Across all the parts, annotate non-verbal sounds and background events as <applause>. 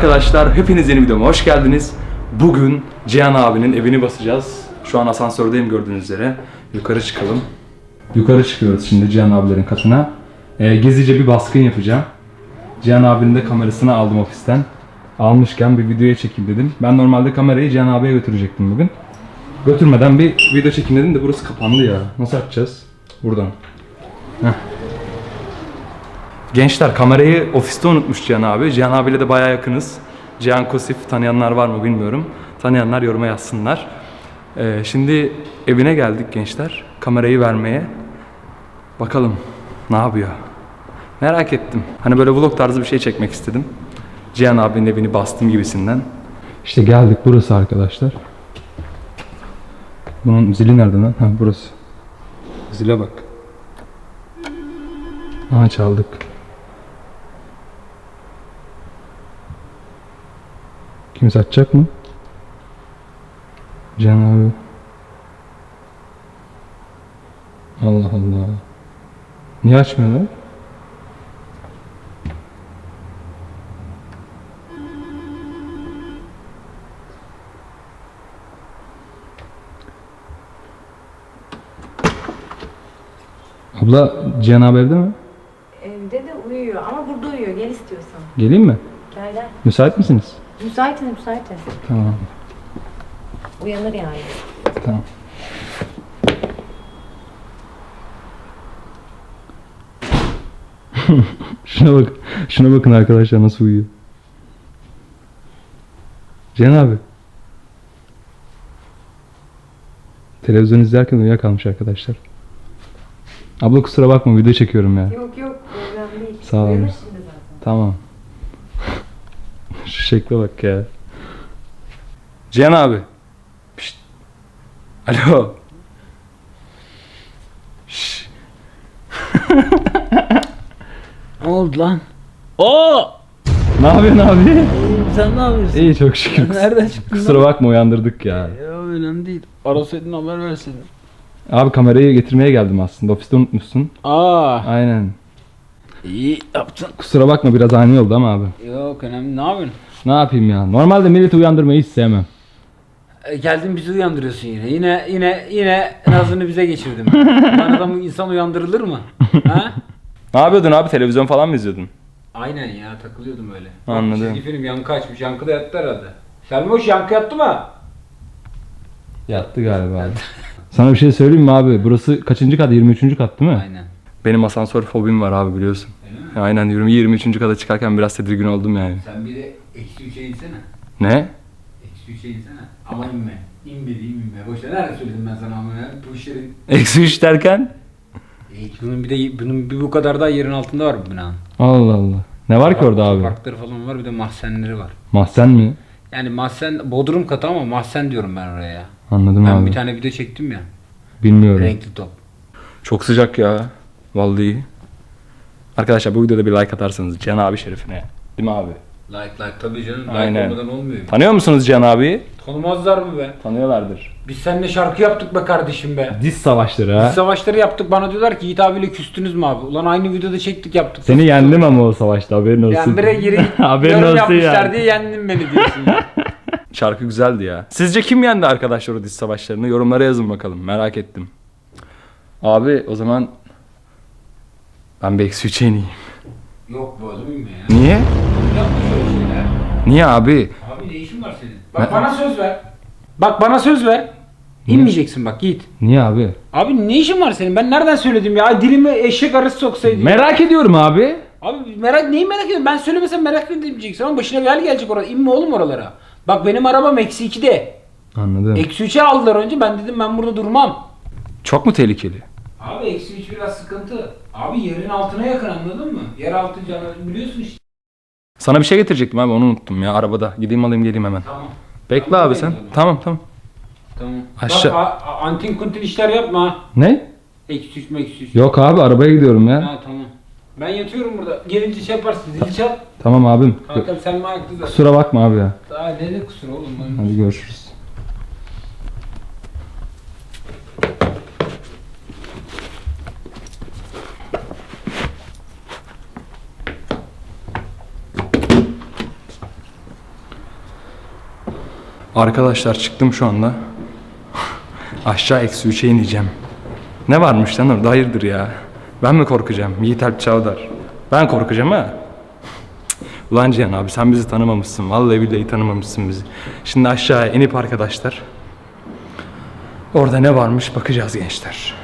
arkadaşlar, hepiniz yeni videoma hoş geldiniz. Bugün Cihan abinin evini basacağız. Şu an asansördeyim gördüğünüz üzere. Yukarı çıkalım. Yukarı çıkıyoruz şimdi Cihan abilerin katına. Ee, gezice bir baskın yapacağım. Cihan abinin de kamerasını aldım ofisten. Almışken bir videoya çekeyim dedim. Ben normalde kamerayı Cihan abiye götürecektim bugün. Götürmeden bir video çekeyim dedim de burası kapandı ya. Nasıl açacağız? Buradan. Heh. Gençler kamerayı ofiste unutmuş Cihan abi. Cihan abiyle de bayağı yakınız. Cihan Kosif tanıyanlar var mı bilmiyorum. Tanıyanlar yoruma yazsınlar. Ee, şimdi evine geldik gençler. Kamerayı vermeye. Bakalım ne yapıyor? Merak ettim. Hani böyle vlog tarzı bir şey çekmek istedim. Cihan abinin evini bastım gibisinden. İşte geldik burası arkadaşlar. Bunun zili nerede lan? Ha burası. Zile bak. Aha çaldık. Kimse açacak mı? Can abi. Allah Allah. Niye açmıyorlar? Abla Cihan abi evde mi? Evde de uyuyor ama burada uyuyor. Gel istiyorsan. Geleyim mi? Gel gel. Müsait misiniz? Müsaitim müsaitim. Tamam. Uyanır yani. Tamam. <laughs> şuna bak. Şuna bakın arkadaşlar nasıl uyuyor. Cihan abi. Televizyon izlerken uyuyakalmış arkadaşlar. Abla kusura bakma video çekiyorum ya. Yok yok problem değil. Sağ olun. Tamam. Şu şekle bak ya. Cihan abi. Pişt. Alo. Şş. <laughs> Ne oldu lan? Oo! Ne yapıyorsun abi? Sen ne yapıyorsun? İyi çok şükür. Nereden çıktın Kusura bakma uyandırdık ya. Ya önemli değil. Arasaydın haber verseydin. Abi kamerayı getirmeye geldim aslında. Ofiste unutmuşsun. Aa! Aynen. İyi yaptın. Kusura bakma biraz ani oldu ama abi. Yok önemli. Ne yapıyorsun? Ne yapayım ya? Normalde milleti uyandırmayı hiç sevmem. E, geldin bizi uyandırıyorsun yine. Yine yine yine nazını bize geçirdin. <laughs> Lan adam insan uyandırılır mı? ha? Ne yapıyordun abi? Televizyon falan mı izliyordun? Aynen ya takılıyordum öyle. Anladım. Çizgi film yankı açmış. Yankı da yattı herhalde. Selmoş yankı yattı mı? Yattı galiba abi. Sana bir şey söyleyeyim mi abi? Burası kaçıncı kat? 23. kat değil mi? Aynen. Benim asansör fobim var abi biliyorsun. Öyle mi? Aynen 20 23. kata çıkarken biraz tedirgin oldum yani. Sen bir de eksi üçe insene. Ne? Eksi üçe insene. Ama inme. İnme değil inme. Boşver nerede söyledim ben sana ama ya. Bu işlerin Eksi 3 derken? E, bunun bir de bunun bir bu kadar daha yerin altında var bu binanın. Allah Allah. Ne var ki orada abi? Parkları falan var bir de mahzenleri var. Mahzen mi? Yani mahzen bodrum katı ama mahzen diyorum ben oraya ya. Anladım Ben abi. bir tane video çektim ya. Bilmiyorum. Renkli top. Çok sıcak ya. Vallahi. Arkadaşlar bu videoda bir like atarsanız Cihan abi şerefine. Değil mi abi? Like like tabii canım. Like Aynen. olmadan olmuyor. Tanıyor musunuz Cihan abiyi? Tanımazlar mı be? Tanıyorlardır. Biz seninle şarkı yaptık be kardeşim be. Diz savaşları Biz ha. savaşları yaptık bana diyorlar ki Yiğit abiyle küstünüz mü abi? Ulan aynı videoda çektik yaptık. Seni yendim ama o savaşta haberin olsun. Yani bire geri <laughs> haberin yorum olsun yapmışlar ya. diye yendin beni diyorsun ya. <laughs> Şarkı güzeldi ya. Sizce kim yendi arkadaşlar o diz savaşlarını? Yorumlara yazın bakalım. Merak ettim. Abi o zaman ben bir eksi üçe ineyim. Yok bu inme ya. Niye? Yapma şöyle şeyler. Niye abi? Abi ne işin var senin? Bak bana söz ver. Bak bana söz ver. İnmeyeceksin bak Yiğit. Niye abi? Abi ne işin var senin? Ben nereden söyledim ya? Ay, Dilime eşek arısı soksaydı. Merak ediyorum abi. Abi merak neyi merak ediyorsun? Ben söylemesem merak edemeyeceksin ama başına bir hal gelecek orada. İnme oğlum oralara. Bak benim arabam eksi 2'de. Anladım. Eksi 3'e aldılar önce. Ben dedim ben burada durmam. Çok mu tehlikeli? Abi eksi 3 biraz sıkıntı. Abi yerin altına yakın anladın mı? Yer altı canı biliyorsun işte. Sana bir şey getirecektim abi onu unuttum ya arabada. Gideyim alayım geleyim hemen. Tamam. Bekle Tamam, abi sen. o Tamam tamam. Tamam. Aşağı- Bak a- a- antin kuntin işler yapma. Ne? Eksi 3 eksi 3. Yok abi arabaya gidiyorum ya. Ha tamam. Ben yatıyorum burada. Gelince şey yaparsın. Zil çal. Tamam abim. Kankam sen mi ayakta da? Kusura bakma abi ya. Daha ne de kusur oğlum. Hadi görüşürüz. Arkadaşlar çıktım şu anda. <laughs> Aşağı eksi 3'e ineceğim. Ne varmış lan orada? Hayırdır ya? Ben mi korkacağım? Yiğit Alp Çavdar. Ben korkacağım ha? Ulan Cihan abi sen bizi tanımamışsın. Vallahi billahi tanımamışsın bizi. Şimdi aşağıya inip arkadaşlar. Orada ne varmış bakacağız gençler.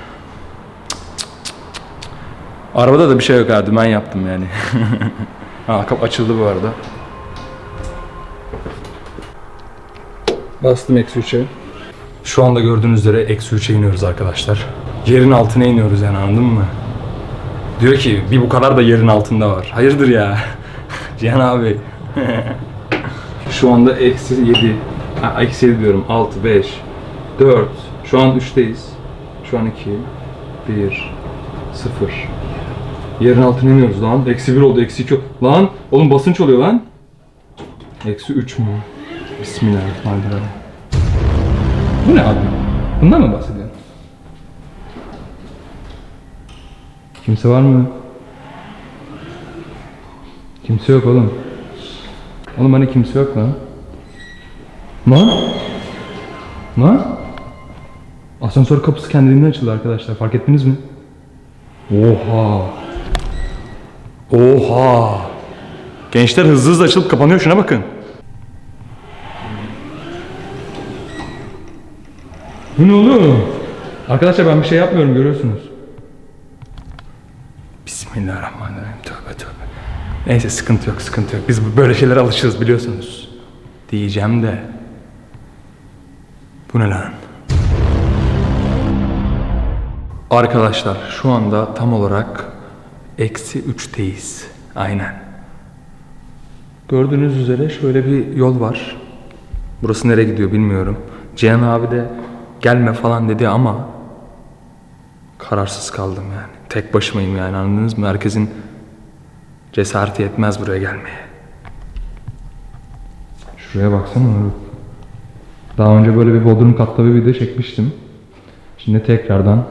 Arabada da bir şey yok abi. Ben yaptım yani. <laughs> ha kapı açıldı bu arada. Bastım eksi 3'e. Şu anda gördüğünüz üzere eksi 3'e iniyoruz arkadaşlar. Yerin altına iniyoruz yani anladın mı? Diyor ki bir bu kadar da yerin altında var. Hayırdır ya? <laughs> Cihan abi. <laughs> Şu anda eksi 7. Ha, eksi 7 diyorum. 6, 5, 4. Şu an 3'teyiz. Şu an 2, 1, 0. Yerin altına iniyoruz lan. Eksi 1 oldu, eksi 2 Lan oğlum basınç oluyor lan. Eksi 3 mü? Bismillahirrahmanirrahim. Bu ne abi? Bundan mı bahsediyorsun? Kimse var mı? Kimse yok oğlum. Oğlum hani kimse yok lan. Lan? Lan? Asansör kapısı kendiliğinden açıldı arkadaşlar. Fark ettiniz mi? Oha. Oha. Gençler hızlı hızlı açılıp kapanıyor şuna bakın. Bu ne oğlum? Arkadaşlar ben bir şey yapmıyorum görüyorsunuz. Bismillahirrahmanirrahim. Tövbe tövbe. Neyse sıkıntı yok sıkıntı yok. Biz böyle şeylere alışırız biliyorsunuz. Diyeceğim de. Bu ne lan? Arkadaşlar şu anda tam olarak eksi 3'teyiz. Aynen. Gördüğünüz üzere şöyle bir yol var. Burası nereye gidiyor bilmiyorum. Cihan abi de gelme falan dedi ama kararsız kaldım yani. Tek başımayım yani anladınız mı? Herkesin cesareti yetmez buraya gelmeye. Şuraya baksana Doruk. Daha önce böyle bir bodrum katlı bir video çekmiştim. Şimdi tekrardan.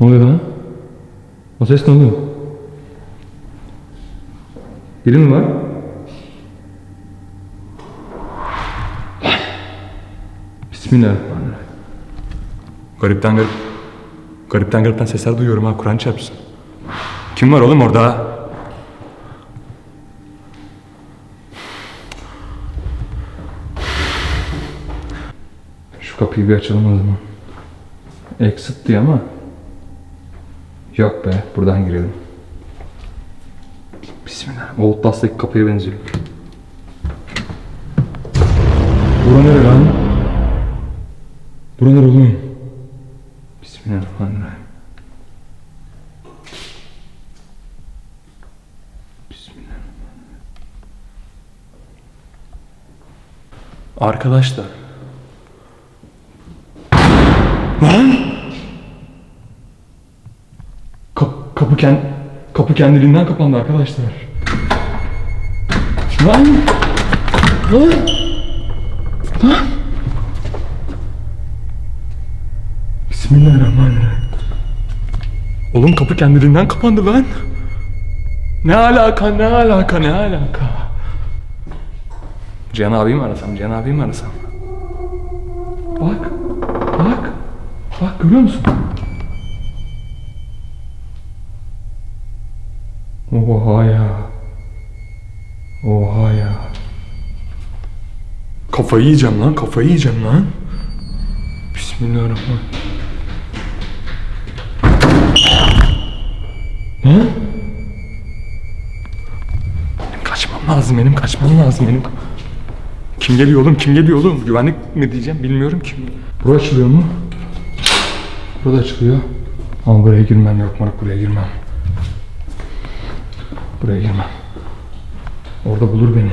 Ne oluyor lan? O ses ne oluyor? Biri mi var? Bismillahirrahmanirrahim. Garipten garip. Garipten garipten sesler duyuyorum ha Kur'an çarpsın. Kim var oğlum orada? Şu kapıyı bir açalım o zaman. Exit diyor ama. Yok be buradan girelim. Bismillah. Outlast'taki kapıya benziyor. Bura nere oğlum? Bismillahirrahmanirrahim. Arkadaşlar. Lan! Kap- kapı kend kapı kendiliğinden kapandı arkadaşlar. Lan! Lan! Oğlum kapı kendiliğinden kapandı lan. Ne alaka ne alaka ne alaka. Cihan abiyi mi arasam Cihan abiyi mi arasam? Bak bak bak görüyor musun? Oha ya. Oha ya. Kafayı yiyeceğim lan kafayı yiyeceğim lan. Bismillahirrahmanirrahim. Ne? Kaçmam lazım benim kaçmam lazım benim. Kim geliyor oğlum kim geliyor oğlum? Güvenlik mi diyeceğim bilmiyorum ki. Bura açılıyor mu? Burada açılıyor. Ama buraya girmem yok moruk buraya girmem. Buraya girmem. Orada bulur beni.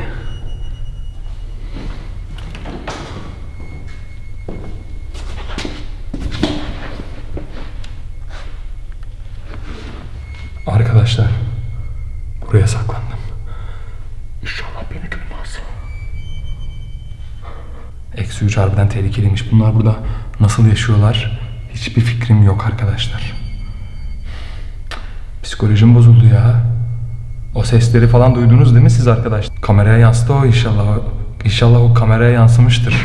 Arkadaşlar buraya saklandım. İnşallah beni görmez. Eksi 3 harbiden tehlikeliymiş. Bunlar burada nasıl yaşıyorlar? Hiçbir fikrim yok arkadaşlar. Psikolojim bozuldu ya. O sesleri falan duydunuz değil mi siz arkadaşlar? Kameraya yansıdı o inşallah. İnşallah o kameraya yansımıştır.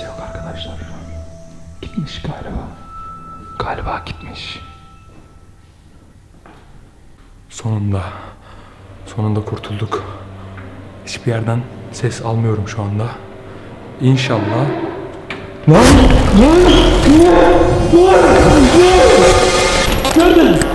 Kimse yok arkadaşlar. Gitmiş galiba. Galiba gitmiş. Sonunda. Sonunda kurtulduk. Hiçbir yerden ses almıyorum şu anda. İnşallah. Lan! Lan! Lan! Nerede?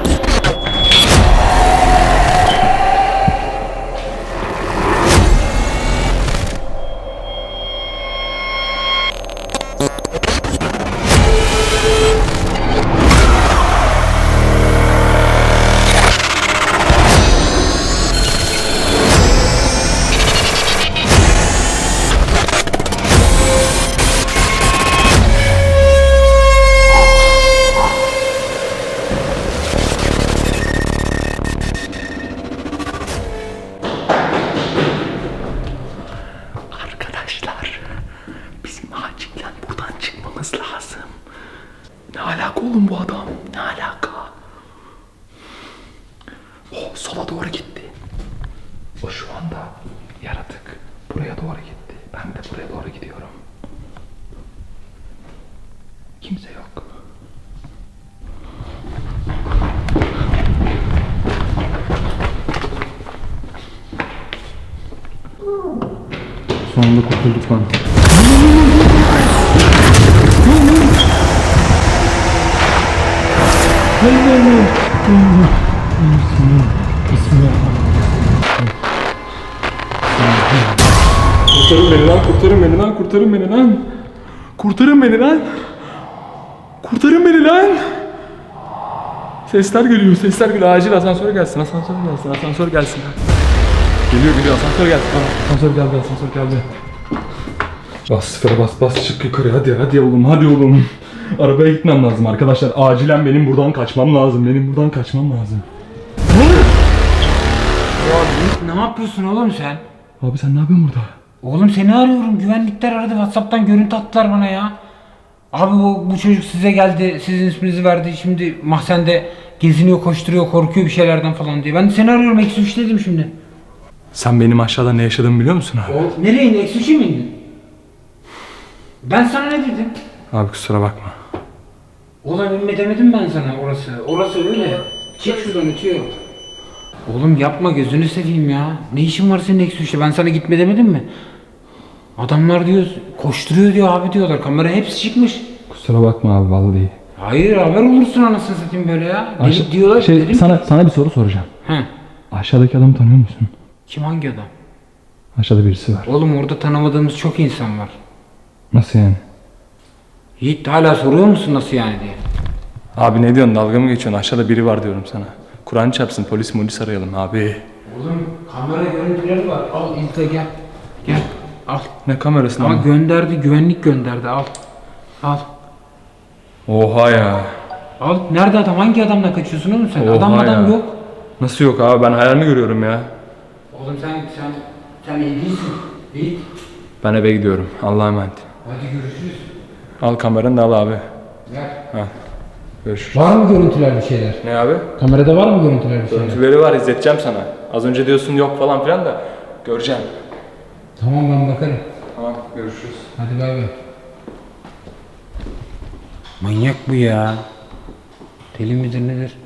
Sonunda kurtulduk lan. Kurtarın beni lan, kurtarın beni lan, kurtarın beni lan. Kurtarın beni lan. Kurtarın beni lan. Sesler geliyor, sesler geliyor. Acil asansör gelsin, asansör gelsin, asansör gelsin. Geliyor geliyor, asansör gelsin. Aa, Asansör geldi, asansör geldi. Bas sıfıra bas bas çık yukarı hadi hadi oğlum hadi oğlum. Arabaya gitmem lazım arkadaşlar. Acilen benim buradan kaçmam lazım. Benim buradan kaçmam lazım. Ne yapıyorsun oğlum sen? Abi sen ne yapıyorsun burada? Oğlum seni arıyorum. Güvenlikler aradı. Whatsapp'tan görüntü attılar bana ya. Abi bu, bu çocuk size geldi. Sizin isminizi verdi. Şimdi mahzende geziniyor, koşturuyor, korkuyor bir şeylerden falan diye. Ben de seni arıyorum. Eksi üç dedim şimdi. Sen benim aşağıda ne yaşadığımı biliyor musun abi? O, nereye indin? Eksi mi indin? Ben sana ne dedim? Abi kusura bakma. Oğlum inme demedim ben sana orası. Orası öyle. Çık şuradan ötüyor. Oğlum yapma gözünü seveyim ya. Ne işin var senin eksi üçte? Ben sana gitme demedim mi? Adamlar diyor koşturuyor diyor abi diyorlar. Kamera hepsi çıkmış. Kusura bakma abi vallahi. Hayır haber olursun anasını satayım böyle ya. Aşa- diyorlar şey, dedim. sana sana bir soru soracağım. He. Aşağıdaki adamı tanıyor musun? Kim hangi adam? Aşağıda birisi var. Oğlum orada tanımadığımız çok insan var. Nasıl yani? Yiğit hala soruyor musun nasıl yani diye. Abi ne diyorsun dalga mı geçiyorsun? Aşağıda biri var diyorum sana. Kur'an çarpsın polis molis arayalım abi. Oğlum kamera görüntüleri var. Al izle gel. Gel al. Ne kamerasını Ama ama? gönderdi güvenlik gönderdi al. Al. Oha ya. Al nerede adam? Hangi adamla kaçıyorsun oğlum sen? Oha adam adam ya. yok. Nasıl yok abi ben hayal mi görüyorum ya? Oğlum sen sen sen iyi değilsin. İyi. Ben eve gidiyorum. Allah'a emanet. Hadi görüşürüz. Al kameranı da al abi. Ver. Ha. Görüşürüz. Var mı görüntüler bir şeyler? Ne abi? Kamerada var mı görüntüler bir şeyler? Görüntüleri var izleteceğim sana. Az önce diyorsun yok falan filan da göreceğim. Tamam ben bakarım. Tamam görüşürüz. Hadi bay bay. Manyak bu ya. Deli midir nedir?